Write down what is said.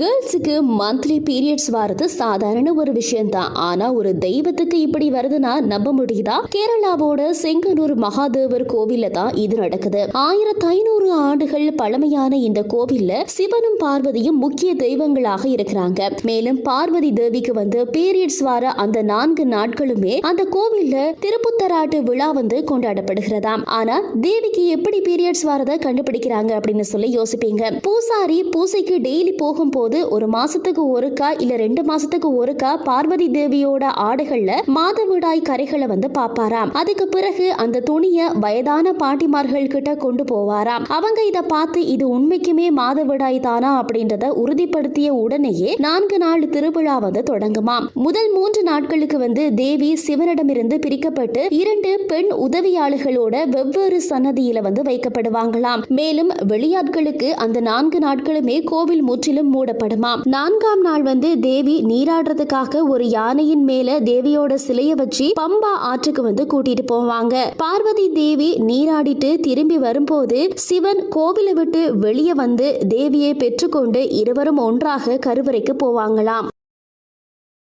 கேர்ள்ஸுக்கு monthly periods வர்றது சாதாரண ஒரு விஷயம்தான். ஆனா ஒரு தெய்வத்துக்கு இப்படி வருதுன்னா நம்ப முடியுதா? கேரளாவோட செங்கனூர் மகாதேவர் கோவில்ல தான் இது நடக்குது. ஆயிரத்தி ஐநூறு ஆண்டுகள் பழமையான இந்த கோவில்ல சிவனும் பார்வதியும் முக்கிய தெய்வங்களாக இருக்கிறாங்க. மேலும் பார்வதி தேவிக்கு வந்து பீரியட்ஸ் வர அந்த நான்கு நாட்களுமே அந்த கோவில்ல திருப்புத்தராட்டு விழா வந்து கொண்டாடப்படுகிறதாம். ஆனா தேவிக்கு எப்படி பீரியட்ஸ் வரத கண்டுபிடிக்கிறாங்க அப்படின்னு சொல்லி யோசிப்பீங்க. பூசாரி பூசைக்கு டெய்லி போகும் போது ஒரு மாசத்துக்கு ஒருக்கா இல்ல ரெண்டு மாசத்துக்கு ஒருக்கா பார்வதி தேவியோட ஆடைகள்ல மாதவிடாய் கரைகளை வந்து பாப்பாராம். அதுக்கு பிறகு அந்த துணிய வயதான பாட்டிமார்கள் கிட்ட கொண்டு போவாராம். அவங்க இத பார்த்து இது உண்மைக்குமே மாதவிடாய் தானா அப்படின்றத உறுதிப்படுத்திய உடனேயே நான்கு நாள் திருவிழா வந்து தொடங்குமாம். முதல் மூன்று நாட்களுக்கு வந்து தேவி சிவனிடமிருந்து பிரிக்கப்பட்டு இரண்டு பெண் உதவியாளர்களோட வெவ்வேறு சன்னதியில வந்து வைக்கப்படுவாங்களாம். மேலும் வெளியாட்களுக்கு அந்த நான்கு நாட்களுமே கோவில் முற்றிலும் மூட மூடப்படுமாம் நான்காம் நாள் வந்து தேவி நீராடுறதுக்காக ஒரு யானையின் மேல தேவியோட சிலைய வச்சு பம்பா ஆற்றுக்கு வந்து கூட்டிட்டு போவாங்க. பார்வதி தேவி நீராடிட்டு திரும்பி வரும்போது சிவன் கோவிலை விட்டு வெளியே வந்து தேவியை பெற்றுக்கொண்டு இருவரும் ஒன்றாக கருவறைக்கு போவாங்களாம்.